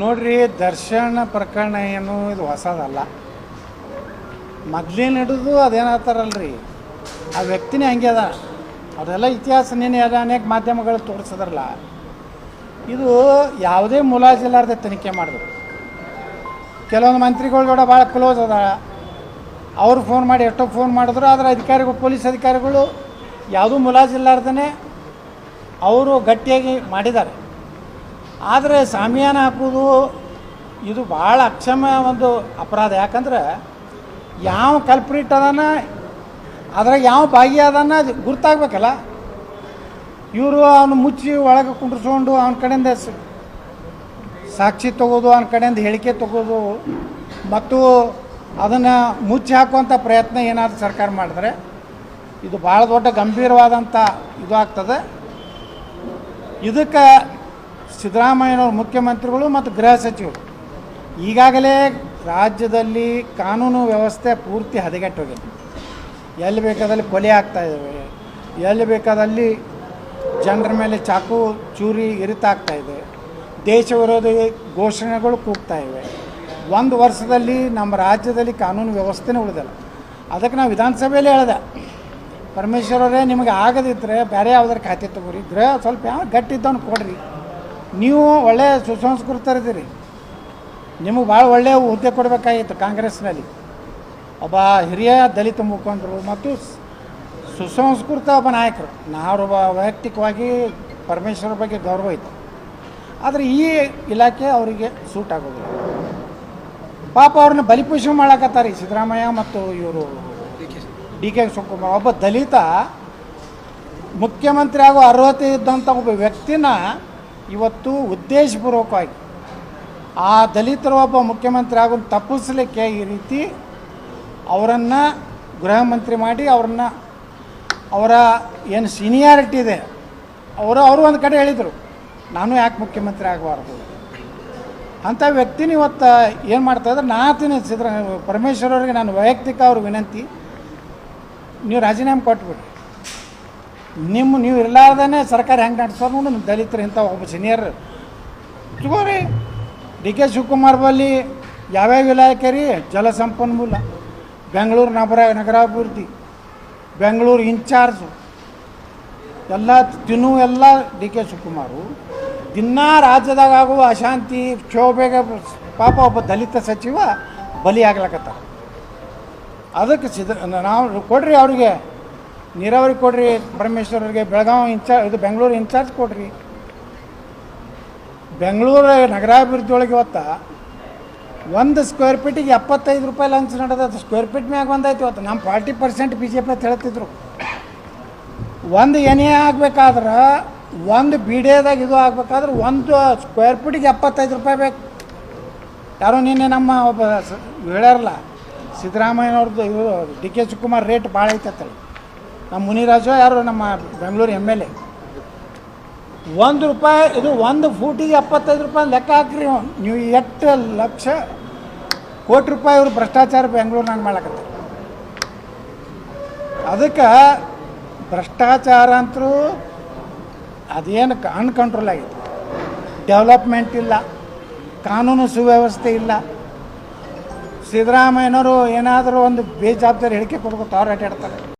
ನೋಡ್ರಿ ದರ್ಶನ ಪ್ರಕರಣ ಏನು, ಇದು ಹೊಸದಲ್ಲ. ಮೊದ್ಲೇನು ಹಿಡಿದು ಅದೇನಾಗ್ತಾರಲ್ರಿ ಆ ವ್ಯಕ್ತಿನೇ ಹಂಗೆ ಅದ. ಅವರೆಲ್ಲ ಇತಿಹಾಸ ನೀನು ಅದ, ಅನೇಕ ಮಾಧ್ಯಮಗಳು ತೋರಿಸಿದ್ರಲ್ಲ. ಇದು ಯಾವುದೇ ಮುಲಾಜಿಲ್ಲಾರ್ದೆ ತನಿಖೆ ಮಾಡಿದ್ರು ಕೆಲವೊಂದು ಮಂತ್ರಿಗಳ ಜೋಡ ಭಾಳ ಕ್ಲೋಸ್ ಅದ. ಅವ್ರು ಫೋನ್ ಮಾಡಿ ಎಷ್ಟೋ ಫೋನ್ ಮಾಡಿದ್ರು, ಆದರೆ ಅಧಿಕಾರಿಗಳು, ಪೊಲೀಸ್ ಅಧಿಕಾರಿಗಳು ಯಾವುದೂ ಮುಲಾಜಿಲ್ಲಾರ್ದೇ ಅವರು ಗಟ್ಟಿಯಾಗಿ ಮಾಡಿದ್ದಾರೆ. ಆದರೆ ಸಾಮಿಯಾನ ಹಾಕೋದು ಇದು ಭಾಳ ಅಕ್ಷಮ ಒಂದು ಅಪರಾಧ. ಯಾಕಂದ್ರೆ ಯಾವ ಕಲ್ಪ್ರಿಟ್ ಅದಾನ ಅದ್ರಾಗ ಯಾವ ಭಾಗಿ ಅದನ್ನು ಅದು ಗುರ್ತಾಗ್ಬೇಕಲ್ಲ. ಇವರು ಅವನು ಮುಚ್ಚಿ ಒಳಗೆ ಕುಂಡ್ರಿಸ್ಕೊಂಡು ಅವನ ಕಡೆಯಿಂದ ಸಾಕ್ಷಿ ತಗೋದು, ಅವನ ಕಡೆಯಿಂದ ಹೇಳಿಕೆ ತಗೋದು, ಮತ್ತು ಅದನ್ನು ಮುಚ್ಚಿ ಹಾಕುವಂಥ ಪ್ರಯತ್ನ ಏನಾದರೂ ಸರ್ಕಾರ ಮಾಡಿದ್ರೆ ಇದು ಭಾಳ ದೊಡ್ಡ ಗಂಭೀರವಾದಂಥ ಇದು ಆಗ್ತದೆ. ಇದಕ್ಕೆ ಸಿದ್ದರಾಮಯ್ಯನವ್ರ ಮುಖ್ಯಮಂತ್ರಿಗಳು ಮತ್ತು ಗೃಹ ಸಚಿವರು. ಈಗಾಗಲೇ ರಾಜ್ಯದಲ್ಲಿ ಕಾನೂನು ವ್ಯವಸ್ಥೆ ಪೂರ್ತಿ ಹದಗೆಟ್ಟೋಗಿದೆ. ಎಲ್ಲಿ ಬೇಕಾದಲ್ಲಿ ಕೊಲೆ ಆಗ್ತಾ ಇದ್ದಾವೆ ಎಲ್ಲಿ ಬೇಕಾದಲ್ಲಿ ಜನರ ಮೇಲೆ ಚಾಕು ಚೂರಿ ಇರಿತಾಗ್ತಾ ಇದೆ. ದೇಶ ವಿರೋಧಿ ಘೋಷಣೆಗಳು ಕೂಗ್ತಾ ಇವೆ. ಒಂದು ವರ್ಷದಲ್ಲಿ ನಮ್ಮ ರಾಜ್ಯದಲ್ಲಿ ಕಾನೂನು ವ್ಯವಸ್ಥೆನೇ ಉಳಿದಿಲ್ಲ. ಅದಕ್ಕೆ ನಾವು ವಿಧಾನಸಭೆಯಲ್ಲಿ ಹೇಳಿದೆ. ಪರಮೇಶ್ವರವರೇ ನಿಮಗೆ ಆಗದಿದ್ದರೆ ಬೇರೆ ಯಾವ್ದಾರ ಖಾತೆ ತಗೋರಿ. ಗೃಹ ಸ್ವಲ್ಪ ಯಾವ ಗಟ್ಟಿದ್ದವನು ಕೊಡ್ರಿ. ನೀವು ಒಳ್ಳೆಯ ಸುಸಂಸ್ಕೃತರಿದ್ದೀರಿ ನಿಮಗೆ ಭಾಳ ಒಳ್ಳೆಯ ಹುದ್ದೆ ಕೊಡಬೇಕಾಗಿತ್ತು ಕಾಂಗ್ರೆಸ್ನಲ್ಲಿ. ಒಬ್ಬ ಹಿರಿಯ ದಲಿತ ಮುಖಂಡರು ಮತ್ತು ಸುಸಂಸ್ಕೃತ ಒಬ್ಬ ನಾಯಕರು. ನಾವೊಬ್ಬ ವೈಯಕ್ತಿಕವಾಗಿ ಪರಮೇಶ್ವರ ಬಗ್ಗೆ ಗೌರವ ಇತ್ತು. ಆದರೆ ಈ ಇಲಾಖೆ ಅವರಿಗೆ ಸೂಟ್ ಆಗೋದಿಲ್ಲ. ಪಾಪ ಅವ್ರನ್ನ ಬಲಿಪೂಷ ಮಾಡಾಕತ್ತಾರೆ ಸಿದ್ದರಾಮಯ್ಯ ಮತ್ತು ಇವರು ಡಿ ಕೆ ಶಿವಕುಮಾರ್. ಒಬ್ಬ ದಲಿತ ಮುಖ್ಯಮಂತ್ರಿ ಆಗೋ ಅರ್ಹತೆ ಇದ್ದಂಥ ಒಬ್ಬ ವ್ಯಕ್ತಿನ ಇವತ್ತು ಉದ್ದೇಶಪೂರ್ವಕವಾಗಿ ಆ ದಲಿತರು ಒಬ್ಬ ಮುಖ್ಯಮಂತ್ರಿ ಆಗೋದು ತಪ್ಪಿಸ್ಲಿಕ್ಕೆ ಈ ರೀತಿ ಅವರನ್ನು ಗೃಹ ಮಂತ್ರಿ ಮಾಡಿ ಅವ್ರನ್ನ ಅವರ ಏನು ಸೀನಿಯಾರಿಟಿ ಇದೆ, ಅವರು ಅವರು ಒಂದು ಕಡೆ ಹೇಳಿದರು, ನಾನು ಯಾಕೆ ಮುಖ್ಯಮಂತ್ರಿ ಆಗಬಾರ್ದು? ಅಂಥ ವ್ಯಕ್ತಿನ ಇವತ್ತು ಏನು ಮಾಡ್ತಾಯಿದ್ರೆ ನಾತೀನಿ ಸಿದ್ದರ ಪರಮೇಶ್ವರ್ ಅವರಿಗೆ ನಾನು ವೈಯಕ್ತಿಕ ಅವ್ರ ವಿನಂತಿ, ನೀವು ರಾಜೀನಾಮೆ ಕೊಟ್ಬಿಡಿ. ನಿಮ್ಮ ನೀವು ಇರಲಾರ್ದೇ ಸರ್ಕಾರ ಹೆಂಗೆ ನಡೆಸೋರು ನೋಡಿ, ನಿಮ್ಮ ದಲಿತರು ಇಂಥ ಒಬ್ಬ ಸೀನಿಯರ್ ತಗೋರಿ, ಡಿ ಕೆ ಶಿವಕುಮಾರ್ ಬಲ್ಲಿ ಯಾವ್ಯಾವ ಇಲಾಖೆ ರೀ? ಜಲಸಂಪನ್ಮೂಲ ಬೆಂಗಳೂರು ನಗರ, ನಗರಾಭಿವೃದ್ಧಿ, ಬೆಂಗಳೂರು ಇನ್ಚಾರ್ಜು. ಎಲ್ಲ ತಿನ್ನು ಎಲ್ಲ ಡಿ ಕೆ ಶಿವಕುಮಾರು. ದಿನಾ ರಾಜ್ಯದಾಗ ಆಗುವ ಅಶಾಂತಿ, ಕ್ಷೋಭೆಗೆ ಪಾಪ ಒಬ್ಬ ದಲಿತ ಸಚಿವ ಬಲಿ ಆಗ್ಲಕತ್ತಾರ. ಅದಕ್ಕೆ ಸಿದ್ಧ ನಾವು ಕೊಡ್ರಿ ಅವರಿಗೆ. ನೀರಾವರಿ ಕೊಡ್ರಿ ಪರಮೇಶ್ವರರಿಗೆ. ಬೆಳಗಾವಿ ಇನ್ಚಾರ್ಜ್, ಇದು ಬೆಂಗಳೂರು ಇನ್ಚಾರ್ಜ್ ಕೊಡ್ರಿ. ಬೆಂಗಳೂರು ನಗರಾಭಿವೃದ್ಧಿ ಒಳಗೆ ಇವತ್ತ ಒಂದು ಸ್ಕ್ವೇರ್ ಫೀಟಿಗೆ ಎಪ್ಪತ್ತೈದು ರೂಪಾಯಿ ಲಂಚ್ ನಡೆದ ಸ್ಕ್ವೇರ್ ಫೀಟ್ ಮ್ಯಾಗ ಬಂದೈತಿ ಇವತ್ತು. ನಮ್ಮ forty percent B J P ಅಂತ ಹೇಳ್ತಿದ್ರು. ಒಂದು ಎನೆ ಆಗ್ಬೇಕಾದ್ರೆ, ಒಂದು ಬಿಡಿಯೋದಾಗ ಇದು ಆಗ್ಬೇಕಾದ್ರೆ ಒಂದು ಸ್ಕ್ವೇರ್ ಫೀಟಿಗೆ ಎಪ್ಪತ್ತೈದು ರೂಪಾಯಿ ಬೇಕು. ಯಾರೋ ನಿನ್ನೆ ನಮ್ಮ ಒಬ್ಬ ಹೇಳ್ಯಾರಲ್ಲ, ಸಿದ್ದರಾಮಯ್ಯನವ್ರದ್ದು ಇವರು ಡಿ ಕೆ ಶಿವಕುಮಾರ್ ರೇಟ್ ಭಾಳ ಐತತ್ತಲ್ಲ ನಮ್ಮ ಮುನಿರಾಜು ಯಾರು? ನಮ್ಮ ಬೆಂಗಳೂರು ಎಂ ಎಲ್ ಎ. ಒಂದು ರೂಪಾಯಿ, ಇದು ಒಂದು ಫೂಟಿಗೆ ಎಪ್ಪತ್ತೈದು ರೂಪಾಯಿ ಲೆಕ್ಕ ಹಾಕ್ರಿ ನೀವು ಎಷ್ಟು ಲಕ್ಷ ಕೋಟಿ ರೂಪಾಯಿ ಇವರು ಭ್ರಷ್ಟಾಚಾರ ಬೆಂಗಳೂರಿನಾಗ ಮಾಡ್ಲಕತ್ತಾರೆ. ಅದಕ್ಕೆ ಭ್ರಷ್ಟಾಚಾರ ಅಂತರೂ ಅದೇನು ಅನ್ಕಂಟ್ರೋಲ್ ಆಗಿತ್ತು. ಡೆವಲಪ್ಮೆಂಟ್ ಇಲ್ಲ. ಕಾನೂನು ಸುವ್ಯವಸ್ಥೆ ಇಲ್ಲ. ಸಿದ್ದರಾಮಯ್ಯನವರು ಏನಾದರೂ ಒಂದು ಬೇಜವಾಬ್ದಾರಿ ಹೇಳಿಕೆ ಕೊಡ್ಬೇಕು ಅವ್ರು ಅಡ್ಡಾಡ್ತಾರೆ.